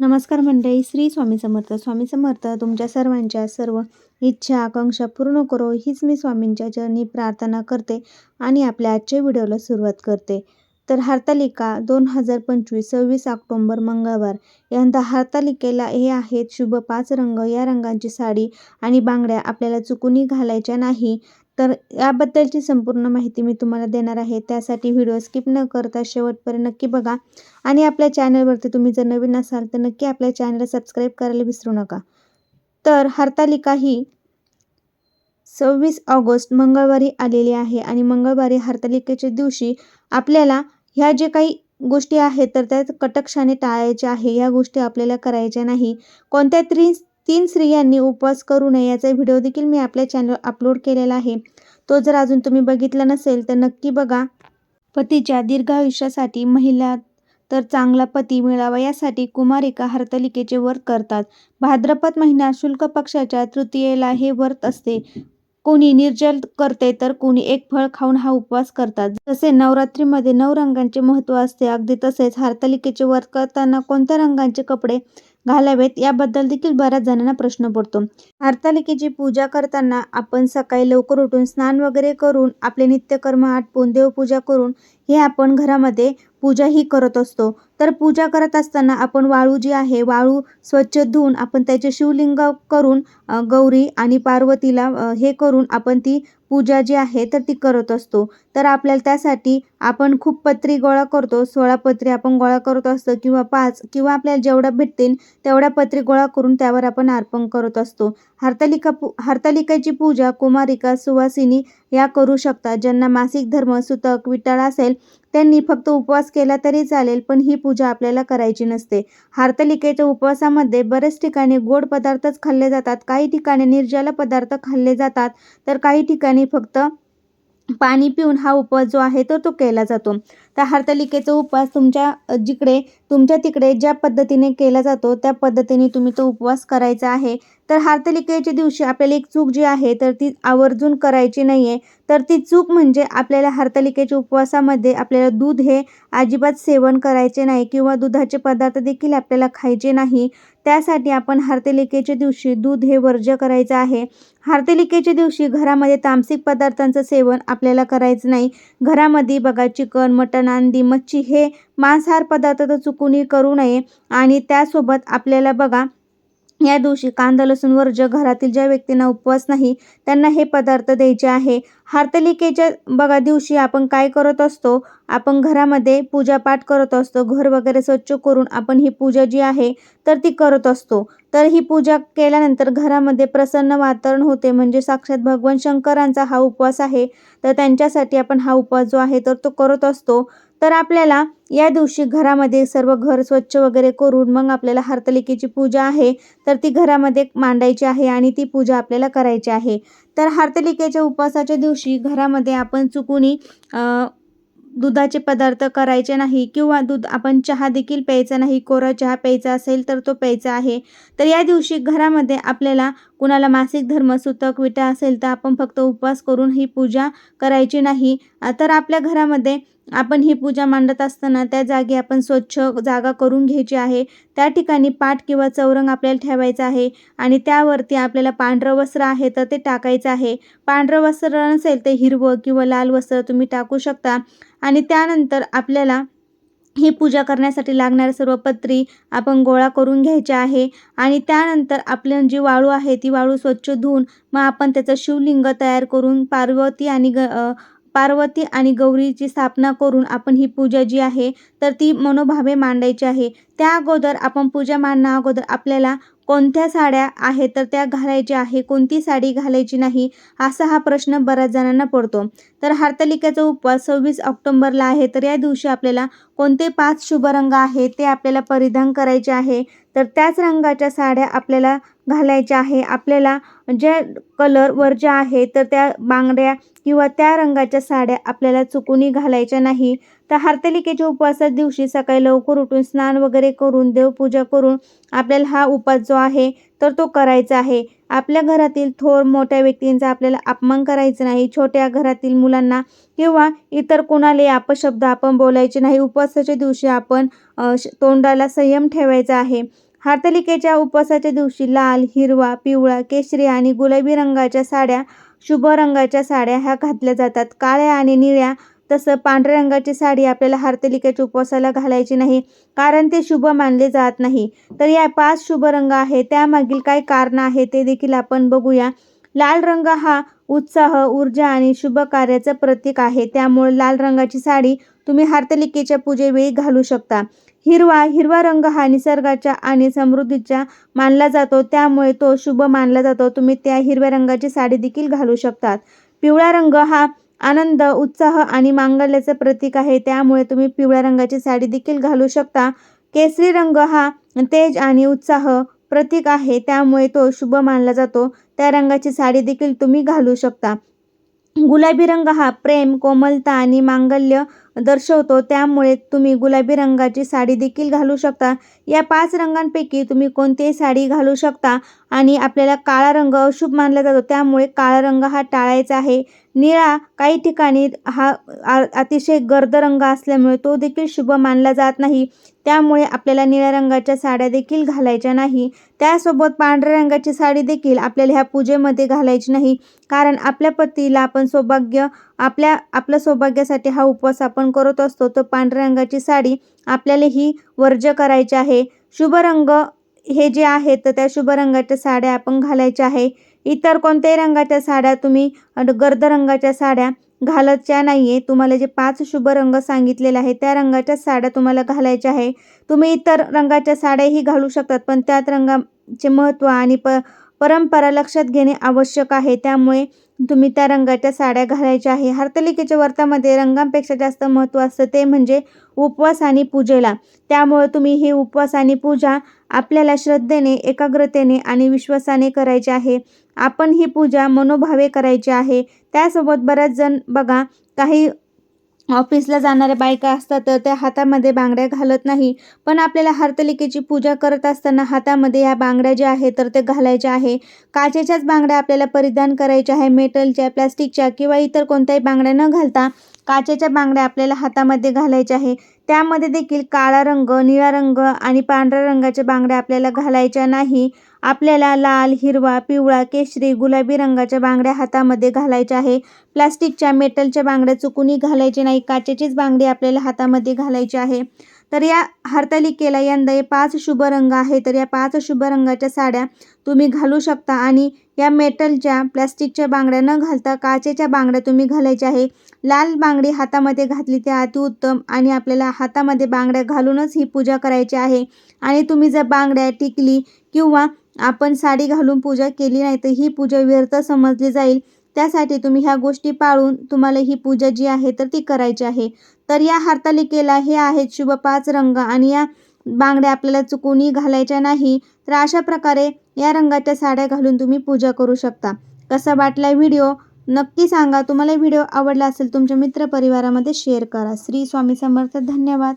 नमस्कार मंडळी श्री स्वामी समर्थ. स्वामी समर्थ तुमच्या सर्वांच्या सर्व इच्छा आकांक्षा पूर्ण करो हीच मी स्वामींच्या चरणी प्रार्थना करते आणि आपल्या आजच्या व्हिडिओला सुरुवात करते. तर हरतालिका दोन हजार पंचवीस सव्वीस ऑक्टोंबर मंगळवार. यंदा हरतालिकेला हे आहेत शुभ पाच रंग. या रंगांची साडी आणि बांगड्या आपल्याला चुकूनही घालायच्या नाही. तर याबद्दलची संपूर्ण माहिती मी तुम्हाला देणार आहे. त्यासाठी व्हिडिओ स्किप न करता शेवटपर्यंत नक्की बघा. आणि आपल्या चॅनलवरती तुम्ही जर नवीन असाल तर नक्की आपल्या चॅनलला सबस्क्राईब करायला विसरू नका. तर हरतालिका ही सव्वीस ऑगस्ट मंगळवारी आलेली आहे आणि मंगळवारी हरतालिकेच्या दिवशी आपल्याला ह्या जे काही गोष्टी आहेत तर त्या कटक्षाने टाळायच्या आहे. या गोष्टी आपल्याला करायच्या नाही. कोणत्या तरी तीन स्त्रियांनी उपवास करू नये याचा व्हिडिओ देखील मी आपल्या चॅनल अपलोड केलेला आहे. तो जर अजून तुम्ही बघितला नसेल तर नक्की बघा. पतीच्या दीर्घ आयुष्यासाठी महिला तर चांगला पती मिळावा यासाठी कुमारिका हरतलिकेचे व्रत करतात. भाद्रपद महिना शुल्क पक्षाच्या तृतीयेला हे व्रत असते. कोणी निर्जल करते तर कोणी एक फळ खाऊन हा उपवास करतात. जसे नवरात्रीमध्ये नऊ रंगांचे महत्त्व असते अगदी तसेच हरतालिकेचे व्रत करताना कोणत्या रंगांचे कपडे घालावेत याबद्दल देखील बऱ्याच जणांना प्रश्न पडतो. हरतालिकेची पूजा करताना आपण सकाळी लवकर उठून स्नान वगैरे करून आपले नित्यकर्म आटपून देवपूजा करून हे आपण घरामध्ये पूजा ही करत असतो. तर पूजा करत असताना आपण वाळू जी आहे वाळू स्वच्छ धुवून आपण त्याचे शिवलिंग करून गौरी आणि पार्वतीला हे करून आपण ती पूजा जी आहे तर ती करत असतो. तर आपल्याला त्यासाठी आपण खूप पत्री गोळा करतो. सोळा पत्री आपण गोळा करत असतो किंवा पाच किंवा आपल्याला जेवढ्या भेटतील तेवढ्या पत्री गोळा करून त्यावर आपण अर्पण करत असतो. हरतालिका पू हरतालिकाची पूजा कुमारिका सुवासिनी या करू शकतात ज्यांना मासिक धर्म सुतक विटाळ असेल त्यांनी फक्त उपवास केला तरी चालेल पण ही पूजा आपल्याला करायची नसते. हार्तलिकेच्या उपवासामध्ये बरेच ठिकाणी गोड पदार्थच खाल्ले जातात. काही ठिकाणी निर्जला पदार्थ खाल्ले जातात तर काही ठिकाणी फक्त पाणी पिऊन हा उपवास जो आहे तो तो केला जातो. तर हरतालिकेचा उपवास तुमच्या जिकडे तुमच्या तिकडे ज्या पद्धतीने केला जातो त्या पद्धतीने तुम्ही तो उपवास करायचा आहे. तर हरतालिकेच्या दिवशी आपल्याला एक चूक जी आहे तर ती आवर्जून करायची नाही आहे तर ती चूक म्हणजे आपल्याला हरतालिकेच्या उपवासामध्ये आपल्याला दूध हे अजिबात सेवन करायचे नाही किंवा दुधाचे पदार्थ देखील आपल्याला खायचे नाही. त्यासाठी आपण हार्तेलिकेच्या दिवशी दूध हे वर्ज्य करायचं आहे. हार्तेलिकेच्या दिवशी घरामध्ये तामसिक पदार्थांचं सेवन आपल्याला करायचं नाही. घरामध्ये बघा चिकन मटण अंडी मच्छी हे मांसाहार पदार्थ तर चुकूनही करू नये. आणि त्यासोबत आपल्याला बघा या दिवशी कांदा लसूण वर्ज घरातील ज्या व्यक्तींना उपवास नाही त्यांना हे पदार्थ द्यायचे आहे. हरतालिकेच्या बघा दिवशी आपण काय करत असतो? आपण घरामध्ये पूजापाठ करत असतो. घर वगैरे स्वच्छ करून आपण ही पूजा जी आहे तर ती करत असतो. तर ही पूजा केल्यानंतर घरामध्ये प्रसन्न वातावरण होते. म्हणजे साक्षात भगवान शंकरांचा हा उपवास आहे. तर त्यांच्यासाठी आपण हा उपवास जो आहे तर तो करत असतो. तर आपल्याला या दिवशी घरामध्ये सर्व घर स्वच्छ वगैरे करून मग आपल्याला हरतालिकेची पूजा आहे. तर ती घरामध्ये मांडायची आहे आणि ती पूजा आपल्याला करायची आहे. तर हरतालिकेच्या उपवासाच्या दिवशी घरामध्ये आपण चुकूनही दुधाचे पदार्थ करायचे नाही किंवा दूध आपण चहा देखील प्यायचा नाही कोरा चहा प्यायचा असेल तर तो प्यायचा आहे. तर या दिवशी घरामध्ये आपल्याला कुणाला मासिक धर्म सुतक विटा असेल तर आपण फक्त उपवास करून ही पूजा करायची नाही. तर आपल्या घरामध्ये आपण ही पूजा मांडत असताना त्या जागी आपण स्वच्छ जागा करून घ्यायची आहे. त्या ठिकाणी पाठ किंवा चौरंग आपल्याला ठेवायचं आहे आणि त्यावरती आपल्याला पांढरं वस्त्र आहे तर ते टाकायचं आहे. पांढरं वस्त्र नसेल ते हिरवं किंवा लाल वस्त्र तुम्ही टाकू शकता. आणि त्यानंतर आपल्याला ही पूजा करण्यासाठी लागणारे सर्व पत्री आपण गोळा करून घ्यायचे आहे. आणि त्यानंतर आपल्या जी वाळू आहे ती वाळू स्वच्छ धुवून मग आपण त्याचं शिवलिंग तयार करून पार्वती आणि ग पार्वती आणि गौरीची स्थापना करून आपण ही पूजा जी आहे तर ती मनोभावे मांडायची आहे. त्या अगोदर आपण पूजा मांडण्या अगोदर आपल्याला कोणत्या साड्या आहेत तर त्या घालायच्या आहे कोणती साडी घालायची नाही असा हा प्रश्न बऱ्याच जणांना पडतो. तर हरतालिकेचा उपवास सव्वीस ऑक्टोंबरला आहे तर या दिवशी आपल्याला कोणते पाच शुभ रंग आहेत ते आपल्याला परिधान करायचे आहे. तर त्याच रंगाच्या साड्या आपल्याला घालायच्या आहे. आपल्याला ज्या कलरवर ज्या आहेत तर त्या बांगड्या किंवा त्या रंगाच्या साड्या आपल्याला चुकूनही घालायच्या नाही. तर हरतालिकेच्या उपवासाच्या दिवशी सकाळी लवकर उठून स्नान वगैरे करून देवपूजा करून आपल्याला हा उपवास जो आहे तर तो करायचा आहे. आपल्या घरातील थोर मोठ्या व्यक्तींचा आपल्याला अपमान करायचा नाही. छोट्या घरातील मुलांना किंवा इतर कोणालाही अपशब्द आपण बोलायचे नाही. उपवासाच्या दिवशी आपण तोंडाला संयम ठेवायचा आहे. हरतालिकेच्या उपवासाच्या दिवशी लाल हिरवा पिवळा केशरी आणि गुलाबी रंगाच्या साड्या शुभ रंगाच्या साड्या ह्या घातल्या जातात. काळ्या आणि निळ्या तसं पांढऱ्या रंगाची साडी आपल्याला हरतलिकेच्या उपवासाला घालायची नाही कारण ते शुभ मानले जात नाही. तर या पाच शुभ रंग आहे त्यामागील काय कारण आहे ते देखील आपण बघूया. लाल रंग हा उत्साह ऊर्जा आणि शुभ कार्याचं प्रतीक आहे. त्यामुळे लाल रंगाची साडी तुम्ही हरतलिकेच्या पूजेवेळी घालू शकता. हिरवा हिरवा रंग हा निसर्गाच्या आणि समृद्धीच्या मानला जातो. त्यामुळे तो शुभ मानला जातो. तुम्ही त्या हिरव्या रंगाची साडी देखील घालू शकतात. पिवळा रंग हा आनंद उत्साह आणि मांगल्याचं प्रतीक आहे. त्यामुळे तुम्ही पिवळ्या रंगाची साडी देखील घालू शकता. केसरी रंग हा तेज आणि उत्साह प्रतीक आहे. त्यामुळे तो शुभ मानला जातो. त्या रंगाची साडी देखील तुम्ही घालू शकता. गुलाबी रंग हा प्रेम कोमलता आणि मांगल्य दर्शवतो. त्यामुळे तुम्ही गुलाबी रंगाची साडी देखील घालू शकता. या पाच रंगांपैकी तुम्ही कोणतीही साडी घालू शकता आणि आपल्याला काळा रंग अशुभ मानला जातो. त्यामुळे काळा रंग हा टाळायचा आहे. निळा काही ठिकाणी हा अतिशय गर्द रंग असल्यामुळे तो देखील शुभ मानला जात नाही. त्यामुळे आपल्याला निळ्या रंगाच्या साड्या देखील घालायच्या नाही. त्यासोबत पांढऱ्या रंगाची साडी देखील आपल्याला ह्या पूजेमध्ये घालायची नाही. कारण आपल्या पतीला आपण सौभाग्य आपल्या आपल्या सौभाग्यासाठी हा उपवास आपण आपण करत असतो तर पांढऱ्या रंगाची साडी आपल्याला ही वर्ज्य करायची आहे. शुभ रंग हे जे आहेत तर त्या शुभ रंगाच्या साड्या आपण घालायच्या आहे. इतर कोणत्याही रंगाच्या साड्या तुम्ही गर्द रंगाच्या साड्या घालायच्या नाही आहे तुम्हाला जे पाच शुभ रंग सांगितलेले आहे त्या रंगाच्या साड्या तुम्हाला घालायच्या आहे. तुम्ही इतर रंगाच्या साड्याही घालू शकतात पण त्यात रंगाचे महत्त्व आणि प परंपरा लक्षात घेणे आवश्यक आहे. त्यामुळे तुम्ही त्या रंगाच्या साड्या घालायच्या आहे. हरतालिकेच्या व्रतामध्ये रंगांपेक्षा जास्त महत्त्व असतं ते म्हणजे उपवास आणि पूजेला. त्यामुळे तुम्ही ही उपवास आणि पूजा आपल्याला श्रद्धेने एकाग्रतेने आणि विश्वासाने करायची आहे. आपण ही पूजा मनोभावे करायची आहे. त्यासोबत बऱ्याच जण बघा काही ऑफिसला जाणाऱ्या बायका असतात तर त्या हातामध्ये बांगड्या घालत नाही. पण आपल्याला हरतलिकेची पूजा करत असताना हातामध्ये या बांगड्या ज्या आहेत तर ते घालायच्या आहे. काचेच्याच बांगड्या आपल्याला परिधान करायच्या आहे मेटलच्या प्लास्टिकच्या किंवा इतर कोणत्याही बांगड्या न घालता काचेच्या बांगड्या आपल्याला हातामध्ये घालायच्या आहे. त्यामध्ये देखील काळा रंग निळा रंग आणि पांढऱ्या रंगाच्या बांगड्या आपल्याला घालायच्या नाही. आपल्याला लाल हिरवा पिवळा केशरी गुलाबी रंगाच्या बांगड्या हातामध्ये घालायच्या आहे. प्लास्टिकच्या मेटलच्या बांगड्या चुकूनही घालायचे नाही. काचेचीच बांगडी आपल्याला हातामध्ये घालायची आहे. तर या हरतालिकेला यंदा हे पाच शुभ रंग आहे तर या पाच शुभ रंगाच्या साड्या तुम्ही घालू शकता आणि या मेटलच्या प्लॅस्टिकच्या बांगड्या न घालता काचेच्या बांगड्या तुम्ही घालायच्या आहे. लाल बांगडी हातामध्ये घातली त्या अतिउत्तम आणि आपल्याला हातामध्ये बांगड्या घालूनच ही पूजा करायची आहे. आणि तुम्ही जर बांगड्या टिकली किंवा आपण साडी घालून पूजा केली नाही तर ही पूजा व्यर्थ समजली जाईल. त्यासाठी तुम्ही ह्या गोष्टी पाळून तुम्हाला ही पूजा जी आहे तर ती करायची आहे. तर या हरतालिकेला हे आहेत शुभ पाच रंग आणि या बांगड्या आपल्याला चुकूनही घालायच्या नाही. तर अशा प्रकारे या रंगाच्या साड्या घालून तुम्ही पूजा करू शकता. कसा वाटला व्हिडिओ? नक्की सांगा. तुम्हाला व्हिडिओ आवडला असेल तुमच्या मित्रपरिवारामध्ये शेअर करा. श्री स्वामी समर्थ धन्यवाद.